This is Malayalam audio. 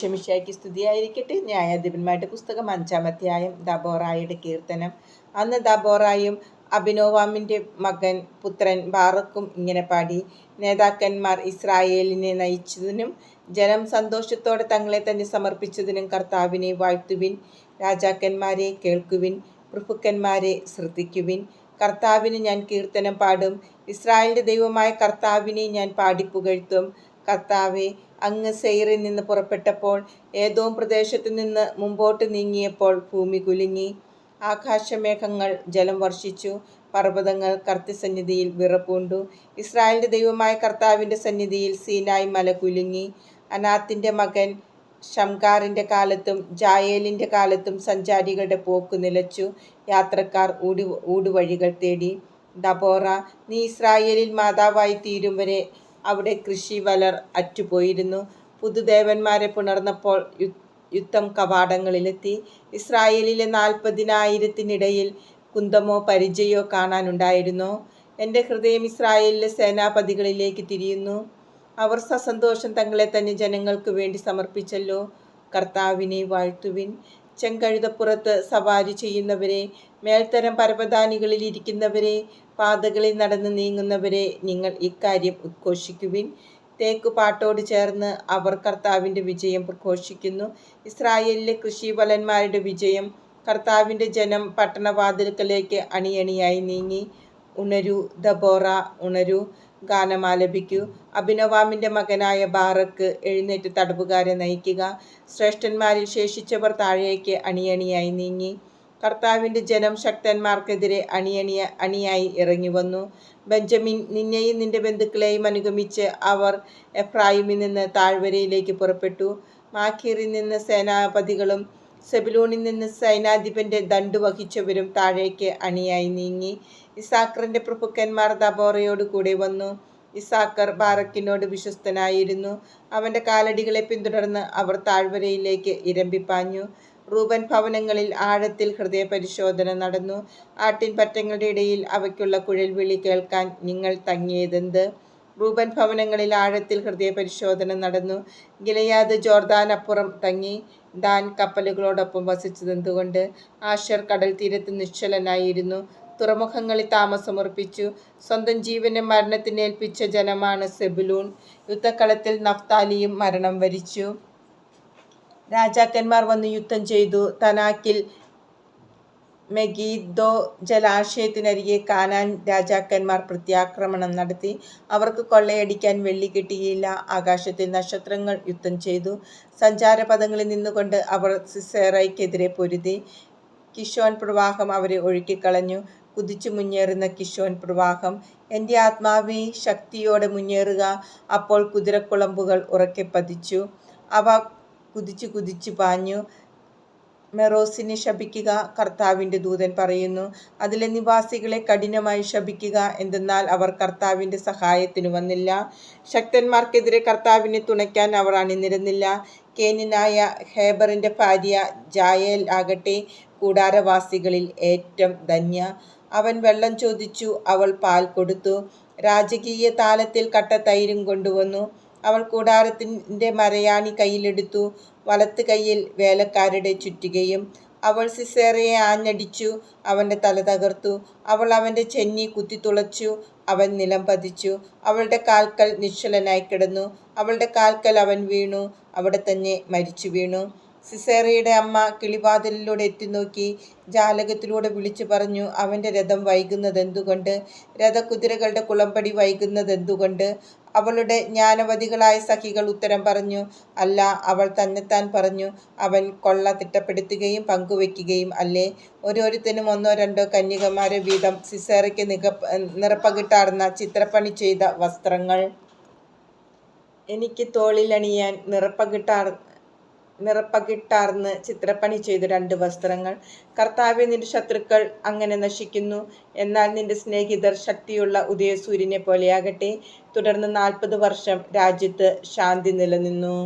ക്ഷമിഷായ്ക്ക് സ്തുതിയായിരിക്കട്ടെ. ന്യായാധിപന്മാരുടെ പുസ്തകം അഞ്ചാം അധ്യായം ദബോറായുടെ കീർത്തനം. അന്ന് ദബോറായും അഭിനോവാമിന്റെ മകൻ പുത്രൻ ബാറക്കും ഇങ്ങനെ പാടി നേതാക്കന്മാർ ഇസ്രായേലിനെ നയിച്ചതിനും ജനം സന്തോഷത്തോടെ തങ്ങളെ തന്നെ സമർപ്പിച്ചതിനും കർത്താവിനെ വാഴ്ത്തുവിൻ രാജാക്കന്മാരെ കേൾക്കുവിൻ പ്രഭുക്കന്മാരെ ശ്രദ്ധിക്കുവിൻ. കർത്താവിന് ഞാൻ കീർത്തനം പാടും. ഇസ്രായേലിന്റെ ദൈവമായ കർത്താവിനെ ഞാൻ പാടിപ്പുകഴ്ത്തും കർത്താവെ അങ്ങ് സെയറിൽ നിന്ന് പുറപ്പെട്ടപ്പോൾ ഏതോ പ്രദേശത്തു നിന്ന് മുമ്പോട്ട് നീങ്ങിയപ്പോൾ ഭൂമി കുലുങ്ങി. ആകാശമേഘങ്ങൾ ജലം വർഷിച്ചു പർവതങ്ങൾ കർത്തിസന്നിധിയിൽ വിറപ്പൂണ്ടു ഇസ്രായേലിന്റെ ദൈവമായ കർത്താവിന്റെ സന്നിധിയിൽ സീനായി മല കുലുങ്ങി. അനാത്തിന്റെ മകൻ ഷംകാറിന്റെ കാലത്തും ജായേലിന്റെ കാലത്തും സഞ്ചാരികളുടെ പോക്ക് നിലച്ചു. യാത്രക്കാർ ഊടി ഊടുവഴികൾ തേടി. ദബോറ നീ ഇസ്രായേലിൽ മാതാവായി തീരും വരെ അവിടെ കൃഷി വലർ അറ്റുപോയിരുന്നു. പുതുദേവന്മാരെ പുണർന്നപ്പോൾ യുദ്ധം കവാടങ്ങളിലെത്തി. ഇസ്രായേലിലെ നാൽപ്പതിനായിരത്തിനിടയിൽ കുന്തമോ പരിചയോ കാണാനുണ്ടായിരുന്നു. എന്റെ ഹൃദയം ഇസ്രായേലിലെ സേനാപതികളിലേക്ക് തിരിയുന്നു. അവർ സസന്തോഷം തങ്ങളെ തന്നെ ജനങ്ങൾക്ക് വേണ്ടി സമർപ്പിച്ചല്ലോ. കർത്താവിനെ വാഴ്ത്തുവിൻ. ചെങ്കഴുതപ്പുറത്ത് സവാരി ചെയ്യുന്നവരെ മേൽത്തരം പരവതാനികളിൽ ഇരിക്കുന്നവരെ പാതകളിൽ നടന്ന് നീങ്ങുന്നവരെ നിങ്ങൾ ഇക്കാര്യം ഉദ്ഘോഷിക്കുവിൻ. തേക്കുപാട്ടോട് ചേർന്ന് അവർ കർത്താവിന്റെ വിജയം പ്രഘോഷിക്കുന്നു. ഇസ്രായേലിലെ കൃഷിഫലന്മാരുടെ വിജയം കർത്താവിന്റെ ജനം പട്ടണവാതിൽക്കലേക്ക് അണിയണിയായി നീങ്ങി. ഉണരു ദബോറ ഉണരൂ. ഗാനമാലപിക്കൂ. അഭിനവാമിന്റെ മകനായ ബാറക്ക് എഴുന്നേറ്റ് തടവുകാരെ നയിക്കുക. ശ്രേഷ്ഠന്മാരിൽ ശേഷിച്ചവർ താഴേക്ക് അണിയണിയായി നീങ്ങി. കർത്താവിന്റെ ജനം ശക്തന്മാർക്കെതിരെ അണിയണിയ അണിയായി ഇറങ്ങി വന്നു. ബെഞ്ചമിൻ നിന്നെയും നിന്റെ ബന്ധുക്കളെയും അനുഗമിച്ച് അവർ എഫ്രായിമിൽ നിന്ന് താഴ്വരയിലേക്ക് പുറപ്പെട്ടു. മാഖീറിൽ നിന്ന് സേനാപതികളും സെബിലൂണിൽ നിന്ന് സൈനാധിപന്റെ ദണ്ടു വഹിച്ചവരും താഴേക്ക് അണിയായി നീങ്ങി. ഇസാക്കറിന്റെ പ്രഭുക്കന്മാർ ദബോറയോട് കൂടെ വന്നു. ഇസാക്കർ ബാറക്കിനോട് വിശ്വസ്തനായിരുന്നു. അവന്റെ കാലടികളെ പിന്തുടർന്ന് അവർ താഴ്വരയിലേക്ക് ഇരമ്പിപ്പാഞ്ഞു റൂബൻ ഭവനങ്ങളിൽ ആഴത്തിൽ ഹൃദയ പരിശോധന നടന്നു. ആട്ടിൻ പറ്റങ്ങളുടെ ഇടയിൽ അവയ്ക്കുള്ള കുഴൽവിളി കേൾക്കാൻ നിങ്ങൾ തങ്ങിയതെന്ത്? റൂബൻ ഭവനങ്ങളിൽ ആഴത്തിൽ ഹൃദയപരിശോധന നടന്നു. ഗിലയാദ് ജോർദാനപ്പുറം തങ്ങി ദാൻ കപ്പലുകളോടൊപ്പം വസിച്ചതെന്തുകൊണ്ട്? ആഷർ കടൽ തീരത്ത് നിശ്ചലനായിരുന്നു. തുറമുഖങ്ങളിൽ താമസമുറപ്പിച്ചു. സ്വന്തം ജീവനെ മരണത്തിനേൽപ്പിച്ച ജനമാണ് സെബുലൂൺ. യുദ്ധക്കളത്തിൽ നഫ്താലിയും മരണം വരിച്ചു. രാജാക്കന്മാർ വന്ന് യുദ്ധം ചെയ്തു. തനാക്കിൽ മെഗീദോ ജലാശയത്തിനരികെ കാനാൻ രാജാക്കന്മാർ പ്രത്യാക്രമണം നടത്തി. അവർക്ക് കൊള്ളയടിക്കാൻ വെള്ളി കിട്ടിയില്ല. ആകാശത്തിൽ നക്ഷത്രങ്ങൾ യുദ്ധം ചെയ്തു. സഞ്ചാരപഥങ്ങളിൽ നിന്നുകൊണ്ട് അവർ സിസേറയ്ക്കെതിരെ പൊരുതി. കിഷോൻ പ്രവാഹം അവരെ ഒഴുക്കിക്കളഞ്ഞു. കുതിച്ചു മുന്നേറുന്ന കിഷോൻ പ്രവാഹം എന്റെ ആത്മാവി ശക്തിയോടെ മുന്നേറുക. അപ്പോൾ കുതിരക്കുളമ്പുകൾ ഉറക്കെ പതിച്ചു. അവ കുതിച്ചു കുതിച്ചു പാഞ്ഞു. മെറോസിനെ ശപിക്കുക കർത്താവിന്റെ ദൂതൻ പറയുന്നു. അതിലെ നിവാസികളെ കഠിനമായി ശപിക്കുക എന്തെന്നാൽ അവർ കർത്താവിന്റെ സഹായത്തിന് വന്നില്ല. ശക്തന്മാർക്കെതിരെ കർത്താവിനെ തുണയ്ക്കാൻ അവർ അണിനിരുന്നില്ല. കേനിനായ ഹേബറിന്റെ ഭാര്യ ജായേൽ ആകട്ടെ കൂടാരവാസികളിൽ ഏറ്റവും ധന്യ. അവൻ വെള്ളം ചോദിച്ചു അവൾ പാൽ കൊടുത്തു. രാജകീയ താലത്തിൽ കട്ട തൈരും കൊണ്ടുവന്നു. അവൾ കൂടാരത്തിന്റെ മരയാണി കയ്യിലെടുത്തു. വലത്ത് കൈയിൽ വേലക്കാരുടെ ചുറ്റികയും അവൾ സിസേറയെ ആഞ്ഞടിച്ചു അവന്റെ തല തകർത്തു. അവൾ അവന്റെ ചെന്നി കുത്തിത്തുളച്ചു അവൻ നിലം പതിച്ചു. അവളുടെ കാൽക്കൽ നിശ്ചലനായി കിടന്നു. അവളുടെ കാൽക്കൽ അവൻ വീണു അവിടെ തന്നെ മരിച്ചു വീണു. സിസേറയുടെ അമ്മ കിളിവാതിലിലൂടെ എത്തിനോക്കി ജാലകത്തിലൂടെ വിളിച്ചു പറഞ്ഞു അവന്റെ രഥം വൈകുന്നതെന്തുകൊണ്ട്? രഥകുതിരകളുടെ കുളമ്പടി വൈകുന്നതെന്തുകൊണ്ട്? അവളുടെ ജ്ഞാനവതികളായ സഖികൾ ഉത്തരം പറഞ്ഞു അല്ല അവൾ തന്നെത്താൻ പറഞ്ഞു. അവൻ കൊള്ള തിട്ടപ്പെടുത്തുകയും പങ്കുവെക്കുകയും അല്ലേ? ഓരോരുത്തരും ഒന്നോ രണ്ടോ കന്യകമാരെ വീതം സിസേറയ്ക്ക് നിക നിറപ്പകിട്ടാർന്ന ചിത്രപ്പണി ചെയ്ത വസ്ത്രങ്ങൾ. എനിക്ക് തോളിലണിയാൻ നിറപ്പകിട്ടാർ നിറപ്പകിട്ടാർന്ന് ചിത്രപ്പണി ചെയ്ത രണ്ട് വസ്ത്രങ്ങൾ. കർത്താവെ നിന്റെ ശത്രുക്കൾ അങ്ങനെ നശിക്കുന്നു. എന്നാൽ നിന്റെ സ്നേഹിതർ ശക്തിയുള്ള ഉദയസൂര്യനെ പോലെയാകട്ടെ തുടർന്ന് നാൽപ്പത് വർഷം രാജ്യത്ത് ശാന്തി നിലനിന്നു.